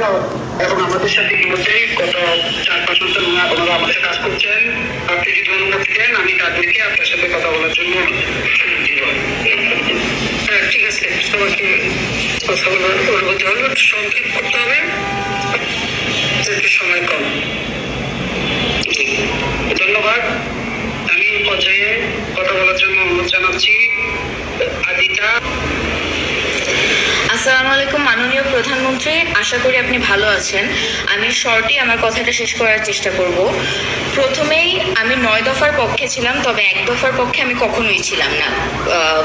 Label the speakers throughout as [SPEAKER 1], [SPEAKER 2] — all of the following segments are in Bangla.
[SPEAKER 1] এবং আমাদের সাথে ইতিমধ্যেই গত চার পাঁচ বছর ওনা- ওনারা আমাদের কাজ করছেন। আপনি যদি অনুমতি দেন আমি তাদেরকে আপনার সাথে কথা বলার জন্য হ্যাঁ ঠিক আছে সবাইকে কথা বলার অনুমতি হলো সংক্ষেপ করতে হবে। একটু সময় কম। ধন্যবাদ। আমি পর্যায়ে কথা বলার জন্য অনুরোধ জানাচ্ছি। আদিতা।
[SPEAKER 2] আসসালামু আলাইকুম প্রধানমন্ত্রী, আশা করি আপনি ভালো আছেন। আমি শর্টই আমার কথাটা শেষ করার চেষ্টা করব। প্রথমেই আমি নয় দফার পক্ষে ছিলাম, তবে এক দফার পক্ষে আমি কখনোই ছিলাম না।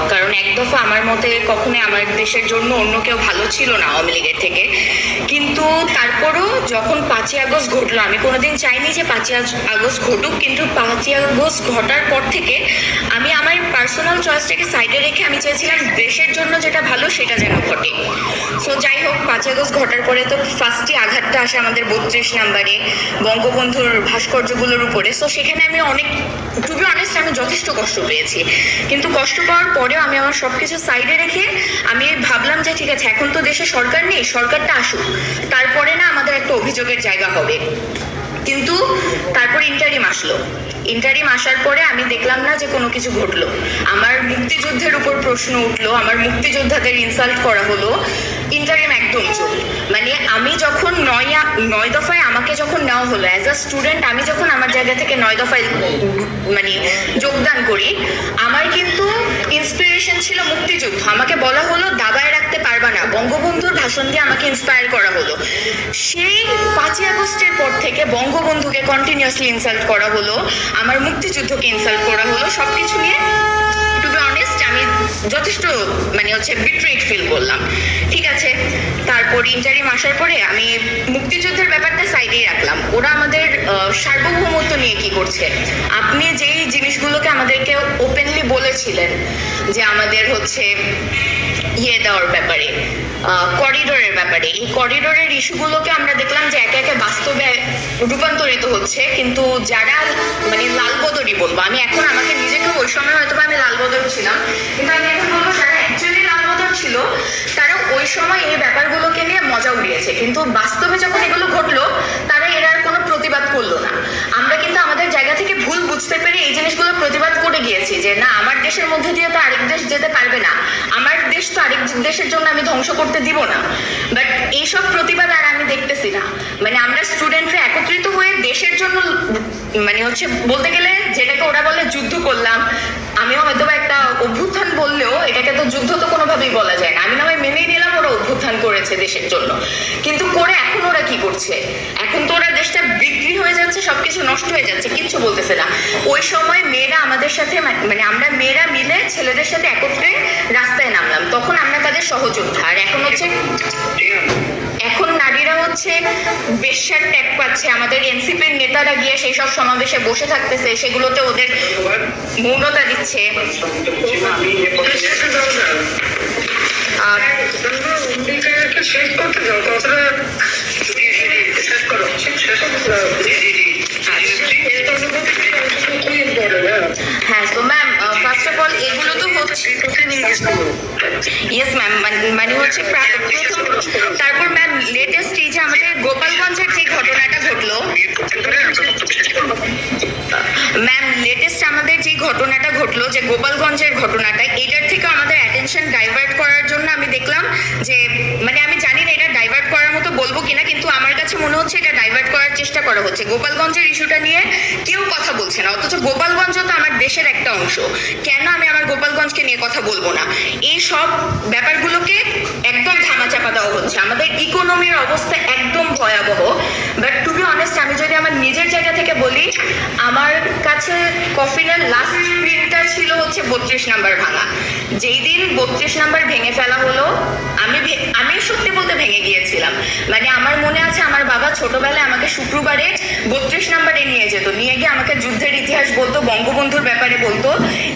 [SPEAKER 2] কারণ এক দফা আমার মতে কখনোই আমার দেশের জন্য অন্য কেউ ভালো ছিল না আওয়ামী লীগের থেকে। কিন্তু তারপরও যখন পাঁচই আগস্ট ঘটলো, আমি কোনোদিন চাইনি যে পাঁচই আগস্ট ঘটুক, কিন্তু পাঁচই আগস্ট ঘটার পর থেকে আমি আমার পার্সোনাল চয়েসটাকে সাইডে রেখে আমি চেয়েছিলাম দেশের জন্য যেটা ভালো সেটা যেন ঘটে। সো যাই হোক পাঁচই আগস্ট ঘটার পরে তো ফার্স্টই আঘাতটা আসে আমাদের বত্রিশ নাম্বারে বঙ্গবন্ধুর ভাস্কর্যগুলোর উপরে। সো সেখানে আমি অনেক টু বি অনেস্ট আমি যথেষ্ট কষ্ট পেয়েছি। কিন্তু কষ্ট পাওয়ার পরেও আমি আমার সব কিছু সাইডে রেখে আমি ভাবলাম যে, ঠিক আছে, এখন তো দেশে সরকার নেই, সরকারটা আসুক। তারপরে না আমাদের একটা অভিযোগের জায়গা হবে। কিন্তু তারপর ইন্টারিম আসলো। ইন্টারিম আসার পরে আমি দেখলাম না যে কোনো কিছু ঘটলো। আমার মুক্তিযুদ্ধের উপর প্রশ্ন উঠল, আমার মুক্তিযোদ্ধাদের ইনসাল্ট করা হলো। ইন্টারিম একদম চুপ। মানে আমি যখন নয় নয় দফায় আমাকে যখন নেওয়া হলো অ্যাজ আ স্টুডেন্ট আমি যখন আমার জায়গা থেকে নয় দফায় মানে যোগদান করি, আমার কিন্তু ইন্সপিরেশন ছিল মুক্তিযুদ্ধ। আমাকে বলা হলো দাবায় রাখতে পারবা না। বঙ্গবন্ধুর ভাষণ দিয়ে আমাকে ইন্সপায়ার করা হলো। সেই পাঁচই আগস্টের পর থেকে বঙ্গবন্ধুকে কন্টিনিউয়াসলি ইনসাল্ট করা হলো আমার মুক্তিযুদ্ধকে ইনসাল্ট করা হলো সবকিছু নিয়ে আমি যথেষ্ট মানে হচ্ছে বিট্রেট ফিল করলাম। ঠিক আছে? তারপর ইন্টারিম আসার পরে আমি মুক্তিযুদ্ধের ব্যাপারটা সাইডেই রাখলাম। ওরা আমাদের সার্বভৌমত্ব নিয়ে কি করছে? আপনি যেই জিনিসগুলোকে আমাদেরকে ওপেনলি বলেছিলেন যে আমাদের হচ্ছে ইয়ে দেওয়ার ব্যাপারে করিডোরের ব্যাপারে, এই করিডোরের ইস্যুগুলোকে আমরা দেখলাম যে একে একে বাস্তবে রূপান্তরিত হচ্ছে। কিন্তু যারা মানে লালবদরি বলব, আমি এখন আমাকে নিজেকে ওই সময় হয়তো আমি লালবদর ছিলাম কিন্তু আমি এখন বলব যারা অ্যাকচুয়ালি লালবদর ছিল তারা ওই সময় এই ব্যাপারগুলোকে নিয়ে মজা উড়িয়েছে কিন্তু বাস্তবে যখন এগুলো ঘটলো তারা এর আর কোনো প্রতিবাদ করল না। আমরা কিন্তু আমাদের জায়গা থেকে ভুল বুঝতে পেরে এই জিনিসগুলো প্রতিবাদ করে গিয়েছি যে না। আমার দেশের মধ্যে দিয়ে তো আরেক দেশ যেতে পারবে না আমার দেশ তো আরেক দেশের জন্য আমি ধ্বংস করতে দিব না বাট এইসব প্রতিবাদ আর আমি দেখতেছি না। মানে আমরা স্টুডেন্টরা একত্রিত হয়ে দেশের জন্য মানে হচ্ছে বলতে গেলে যেটাকে ওরা বলে যুদ্ধ করলাম। আমিও হয়তো একটা অভ্যুত্থান বললেও এটাকে তো যুদ্ধ তো কোনোভাবেই বলা যায় না। আমি না হয় মেনেই নিলাম ওরা অভ্যুত্থান করেছে দেশের জন্য। কিন্তু করে এখন ওরা কি করছে? এখন তো ওরা দেশটা বিক্রি হয়ে যাচ্ছে, সবকিছু নষ্ট হয়ে যাচ্ছে, কিচ্ছু বলতেছে না। ওই সময় মেয়েরা আমাদের সাথে মানে আমরা মেয়েরা মিলে ছেলেদের সাথে একত্রে রাস্তায় নামলাম। তখন আমরা তাদের সহযোদ্ধা। আর এখন হচ্ছে এখন নারীরা হচ্ছে বেশ্যার ট্যাগ পাচ্ছে। আমাদের এনসিপির নেতারা গিয়ে সেই সব সমাবেশে বসে থাকতেছে সেগুলোতে ওদের মৌনতা দিচ্ছে। আর
[SPEAKER 1] শেষ করতে যাও শেষ করো শেষ
[SPEAKER 2] হ্যাঁ তো ম্যাম ফার্স্ট অফ অল এগুলো তো হচ্ছে ইয়েস ম্যাম মানে হচ্ছে প্রথম, তারপর ম্যাম লেটেস্ট এই যে আমাদের গোপালগঞ্জের যে ঘটনাটা ঘটলো। ম্যাম লেটেস্ট আমাদের যে ঘটনাটা ঘটলো, যে গোপালগঞ্জের ঘটনাটা, এটার থেকে আমাদের অ্যাটেনশন ডাইভার্ট করার জন্য আমি দেখলাম যে মানে আমি জানি না এটা ডাইভার্ট করার মতো বলব কিনা কিন্তু আমার হচ্ছে এটা ডাইভার্ট করার চেষ্টা করা হচ্ছে। গোপালগঞ্জের ইস্যুটা নিয়ে কেউ কথা বলছে না। অথচ গোপালগঞ্জ তো আমার দেশের একটা অংশ। কেন আমি আমার গোপালগঞ্জকে নিয়ে কথা বলব না? এই সব ব্যাপারগুলোকে একদম ধামাচাপা দেওয়া হচ্ছে। আমাদের ইকোনমির অবস্থা একদম ভয়াবহ। বাট টু বি অনেস্ট আমি যদি আমার নিজের জায়গা থেকে বলি, আমার কাছে কফিনের লাস্ট প্রিন্টটা ছিল হচ্ছে বত্রিশ নাম্বার ভাঙা। যেই দিন বত্রিশ নাম্বার ভেঙে ফেলা হলো, আমি আমি সত্যি বলতে ভেঙে গিয়েছিলাম। মানে আমার মনে আছে আমার বাবা ছোটবেলায় আমাকে শুক্রবারে বত্রিশ নাম্বারে নিয়ে যেত, নিয়ে গিয়ে আমাকে যুদ্ধের ইতিহাস বলতো, বঙ্গবন্ধুর ব্যাপারে বলতো,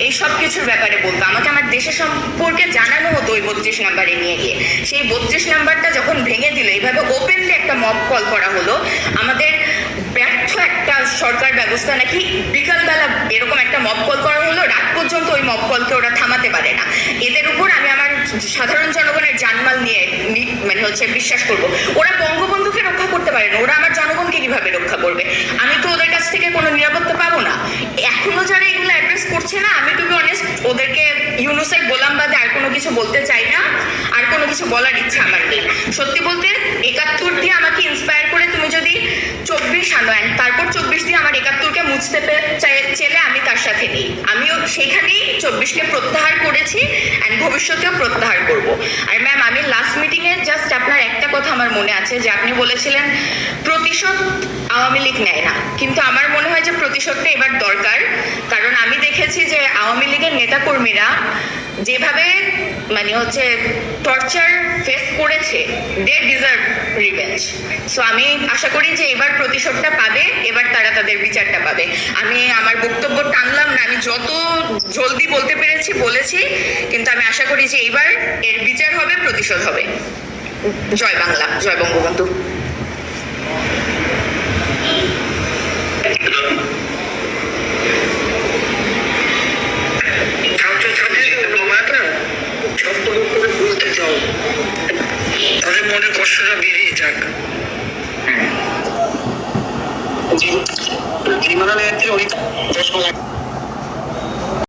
[SPEAKER 2] এই সব কিছুর ব্যাপারে বলতো। আমাকে আমার দেশের সম্পর্কে জানানো হতো ওই বত্রিশ নাম্বারে নিয়ে গিয়ে। সেই বত্রিশ নাম্বারটা যখন ভেঙে দিল, এইভাবে ওপেনলি একটা মব কল করা হলো, আমাদের ব্যর্থ একটা সরকার ব্যবস্থা নাকি বিকালবেলা এরকম একটা মব কল করা হলো, রাত পর্যন্ত ওই মব কলকে ওরা থামাতে পারে না। এদের উপর আমি আমার সাধারণ জনগণের জানমাল নিয়ে মানে হচ্ছে বিশ্বাস করব। ওরা বঙ্গবন্ধুকে রক্ষা করতে পারে না, ওরা আমার জনগণকে কীভাবে রক্ষা করবে? আমি তো ওদের কাছ থেকে কোনো নিরাপত্তা পাবো না। এখনও যারা এগুলো অ্যাড্রেস করছে না, আমি টু অনেস্ট ওদেরকে ইউনুসের গোলাম বাদে আর কোনো কিছু বলতে চাই না, আর কোনো কিছু বলার ইচ্ছা আমার নেই। সত্যি বলতে, একাত্তর দিয়ে আমাকে ইন্সপায়ার করে তুমি যদি চব্বিশ আনো, and তারপর চব্বিশ দিয়ে আমার একাত্তরকে মুছতে চেলে আমি তার সাথে নেই। আমিও সেখানেই চব্বিশকে প্রত্যাহার করেছি অ্যান্ড ভবিষ্যতেও প্রত্যাহার করব। আর ম্যাম আমি লাস্ট মিটিংয়ে জাস্ট আপনার একটা কথা আমার মনে আছে, যে আপনি বলেছিলেন, প্রতিশোধ আওয়ামী লীগ নেয় না। কিন্তু আমার মনে হয় যে প্রতিশোধটা এবার দরকার, কারণ আমি দেখেছি যে আওয়ামী লীগের নেতাকর্মীরা যেভাবে মানে হচ্ছে টর্চার ফেস করেছে দে ডিজার্ভ রিভেঞ্জ সো আমি আশা করি যে এবার প্রতিশোধটা পাবে, এবার তারা তাদের বিচারটা পাবে। আমি আমার বক্তব্য টানলাম না, আমি যত জলদি বলতে পেরেছি, বলেছি, কিন্তু আমি আশা করি যে এবার এর বিচার হবে, প্রতিশোধ হবে। জয় বাংলা, জয় বঙ্গবন্ধু।
[SPEAKER 1] মনে কষ্টটা বেরিয়ে যাক। জীবনের অনেক চশমা লাখ